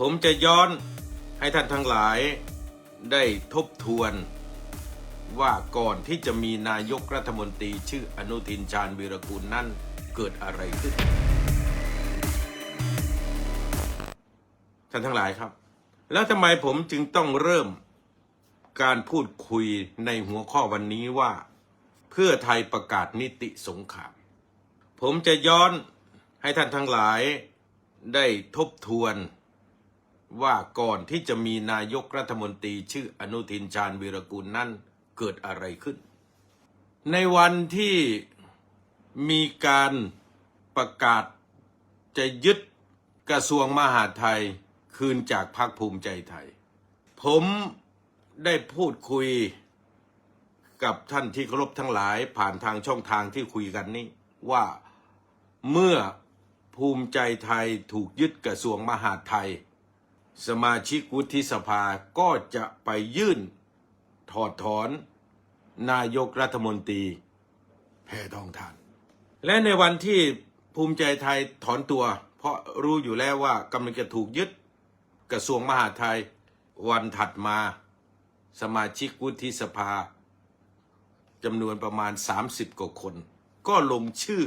ผมจะย้อนให้ท่านทั้งหลายได้ทบทวนว่าก่อนที่จะมีนายกรัฐมนตรีชื่ออนุทินชาญวีรกูลนั่นเกิดอะไรขึ้น ท่านทั้งหลายครับ แล้วทำไมผมจึงต้องเริ่มการพูดคุยในหัวข้อวันนี้ว่า เพื่อไทยประกาศนิติสงคราม ผมจะย้อนให้ท่านทั้งหลายได้ทบทวน ว่าก่อนที่จะมีนายกรัฐมนตรีชื่ออนุทินชาญวีรกูลนั่นเกิดอะไรขึ้น ในวันที่มีการประกาศจะยึดกระทรวงมหาดไทยคืนจากพรรคภูมิใจไทย ผมได้พูดคุยกับท่านที่เคารพทั้งหลายผ่านทางช่องทางที่คุยกันนี้ว่าเมื่อภูมิใจไทยถูกยึดกระทรวงมหาดไทย สมาชิกวุฒิสภาก็จะไปยื่นถอดถอนนายกรัฐมนตรีแพทองทาน และในวันที่ภูมิใจไทยถอนตัว เพราะรู้อยู่แล้วว่ากำลังจะถูกยึดกระทรวงมหาดไทยวันถัดมา สมาชิกวุฒิสภาจำนวนประมาณ 30 กว่าคน ก็ลงชื่อ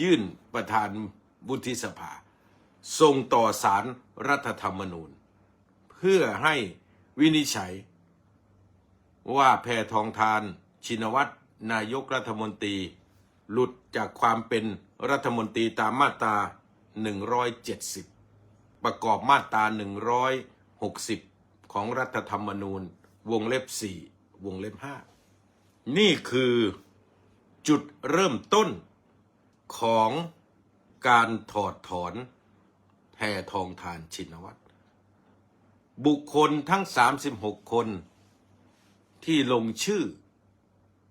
ยื่นประธานวุฒิสภา ส่งต่อสารรัฐธรรมนูญ เพื่อให้วินิจฉัย ว่าแพทองทาน ชินวัตรนายกรัฐมนตรี หลุดจากความเป็นรัฐมนตรีตามมาตรา 170 ประกอบมาตรา 160 ของรัฐธรรมนูญ วงเล็บ 4 วงเล็บ 5 นี่คือจุดเริ่มต้นของการถอดถอน แพทองทานชินวัตรบุคคลทั้ง 36 คนที่ลงชื่อ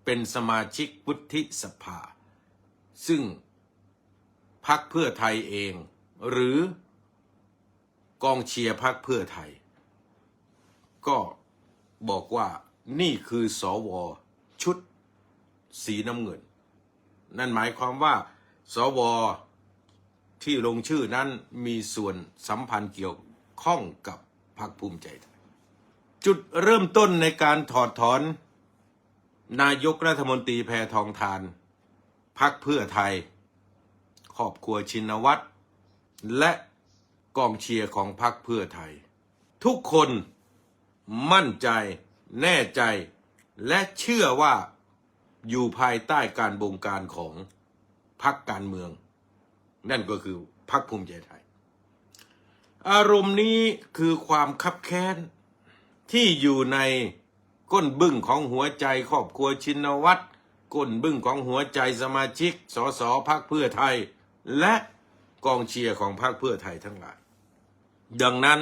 เป็นสมาชิกวุฒิสภา ซึ่งพักเพื่อไทยเอง หรือกองเชียร์พักเพื่อไทย ก็บอกว่านี่คือสอวอชุดสีน้ำเงิน นั่นหมายความว่าสว ที่ลงชื่อนั้นมีส่วนสัมพันธ์เกี่ยวข้องกับพรรคภูมิใจไทย จุดเริ่มต้นในการถอดถอน นายกรัฐมนตรีแพทองทานพักเพื่อไทย ครอบครัวชินวัตรและกองเชียร์ของพรรคเพื่อไทย ทุกคนมั่นใจ แน่ใจ และเชื่อว่าอยู่ภายใต้การบงการของพรรคการเมือง นั่นก็คือพรรคภูมิใจไทย อารมณ์นี้คือความคับแค้น ที่อยู่ในก้นบึ้งของหัวใจครอบครัวชินวัตรก้นบึ้งของหัวใจสมาชิกสสพักเพื่อไทย และกองเชียร์ของพรรคเพื่อไทยทั้งหลาย ดังนั้น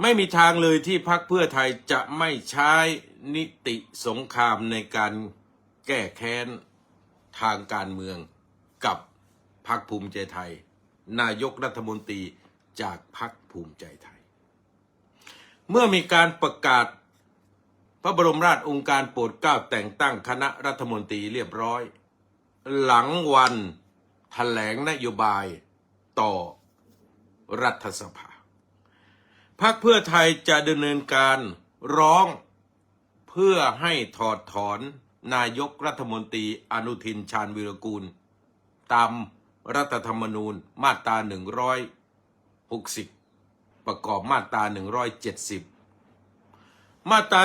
ไม่มีทางเลยที่พรรคเพื่อไทยจะไม่ใช้นิติสงครามในการแก้แค้นทางการเมืองกับ พรรคภูมิใจไทย นายกรัฐมนตรีจากพรรคภูมิใจไทย เมื่อมีการประกาศพระบรมราชองการโปรดเกล้าแต่งตั้งคณะรัฐมนตรีเรียบร้อย หลังวันแถลงนโยบายต่อรัฐสภาพรรคเพื่อไทยจะดำเนินการร้องเพื่อให้ถอดถอนนายกรัฐมนตรีอนุทินชาญวิรกูล ตาม รัฐธรรมนูญมาตรา160 ประกอบมาตรา 170 มาตรา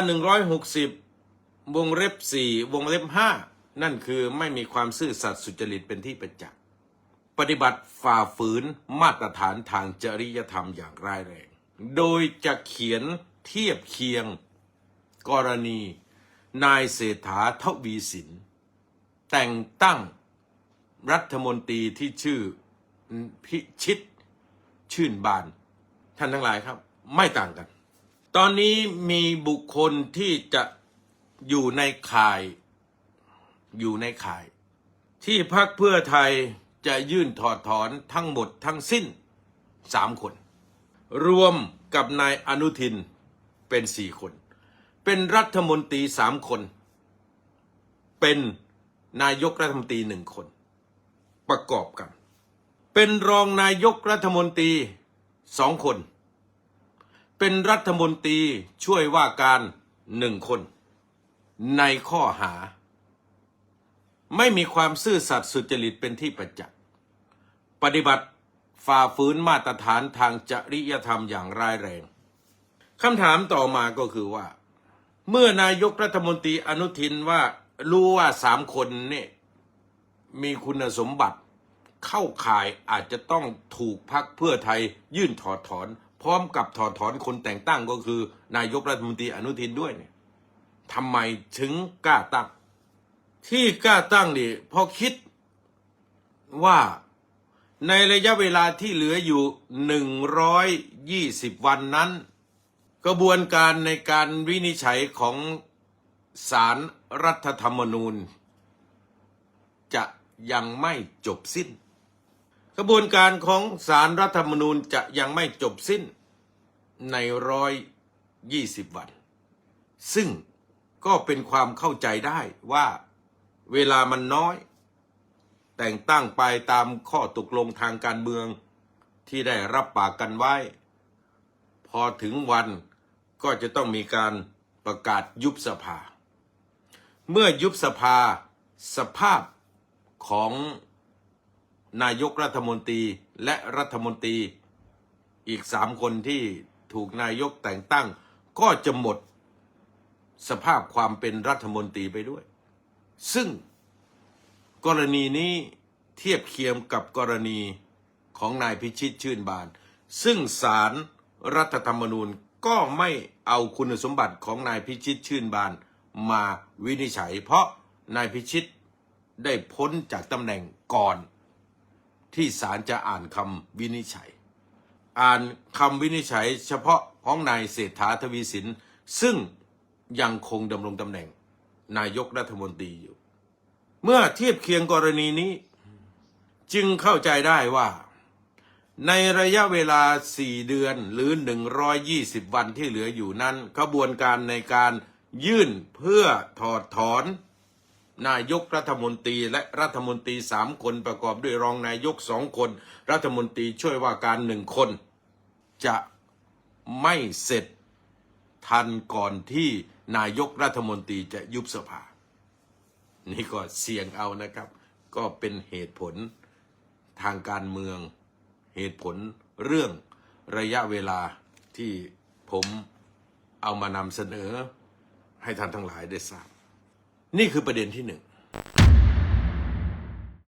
160 วงเล็บ 4 วงเล็บ 5 นั่นคือไม่มีความซื่อสัตย์สุจริตเป็นที่ประจักษ์ปฏิบัติฝ่าฝืนมาตรฐานทางจริยธรรมอย่างร้ายแรง โดยจะเขียนเทียบเคียงกรณี นายเศรษฐาทวีสิน แต่งตั้ง รัฐมนตรีที่ชื่อพิชิตชื่นบาน ท่านทั้งหลายครับ ไม่ต่างกัน ตอนนี้มีบุคคลที่จะอยู่ในข่าย อยู่ในข่าย ที่พักเพื่อไทยจะยื่นถอดถอนทั้งหมดทั้งสิ้นสามคน รวมกับนายอนุทินเป็นสี่คน เป็นรัฐมนตรีสามคน เป็นนายกรัฐมนตรีหนึ่งคน ประกอบกัน เป็นรองนายกรัฐมนตรีสองคน เป็นรัฐมนตรีช่วยว่าการหนึ่งคน ในข้อหา ไม่มีความซื่อสัตย์สุจริตเป็นที่ประจักษ์ปฏิบัติฝ่าฝืนมาตรฐานทางจริยธรรมอย่างร้ายแรงคำถามต่อมาก็คือว่า เมื่อนายกรัฐมนตรีอนุทินว่ารู้ว่าสามคนเนี่ย มีคุณสมบัติเข้าข่ายอาจจะต้องถูกพักเพื่อไทยยื่นถอดถอน พร้อมกับถอดถอนคนแต่งตั้งก็คือ นายกรัฐมนตรีอนุทินด้วยเนี่ยทำไมถึงกล้าตั้ง ที่กล้าตั้งนี่เพราะคิดว่าในระยะเวลาที่เหลืออยู่หนึ่งร้อยยี่สิบวันนั้น กระบวนการในการวินิจฉัยของศารรัฐธรรมนูญ ยังไม่จบสิ้น กระบวนการของศารรัฐธรรมนูญจะยังไม่จบสิ้นในร้อยยี่สิบวัน ซึ่งก็เป็นความเข้าใจได้ว่าเวลามันน้อย แต่งตั้งไปตามข้อตกลงทางการเมืองที่ได้รับปากกันไว้ พอถึงวันก็จะต้องมีการประกาศยุบสภา เมื่อยุบสภา สภาพ ของนายกรัฐมนตรีและรัฐมนตรีอีกสามคนที่ถูกนายกแต่งตั้ง ก็จะหมดสภาพความเป็นรัฐมนตรีไปด้วย ซึ่งกรณีนี้เทียบเคียงกับกรณีของนายพิชิตชื่นบาน ซึ่งศาลรรัฐธรรมนูญก็ไม่เอาคุณสมบัติของนายพิชิตชื่นบานมาวินิจฉัย เพราะนายพิชิต ได้พ้นจากตำแหน่งก่อน ที่ศาลจะอ่านคำวินิจฉัย อ่านคำวินิจฉัย เฉพาะของนายเศรษฐาทวีสิน ซึ่งยังคงดำรงตำแหน่ง นายกรัฐมนตรีอยู่ เมื่อเทียบเคียงกรณีนี้ จึงเข้าใจได้ว่า ในระยะเวลา 4 เดือนหรือ 120 วันที่เหลืออยู่นั้นขบวนการในการยื่นเพื่อถอดถอน นายกรัฐมนตรีและรัฐมนตรีสามคนประกอบด้วยรองนายกสองคน รัฐมนตรีช่วยว่าการหนึ่งคน จะไม่เสร็จทันก่อนที่นายกรัฐมนตรีจะยุบสภา นี่ก็เสี่ยงเอานะครับ ก็เป็นเหตุผลทางการเมืองเหตุผลเรื่องระยะเวลาที่ผมเอามานำเสนอให้ท่านทั้งหลายได้ทราบ นี่คือประเด็นที่หนึ่ง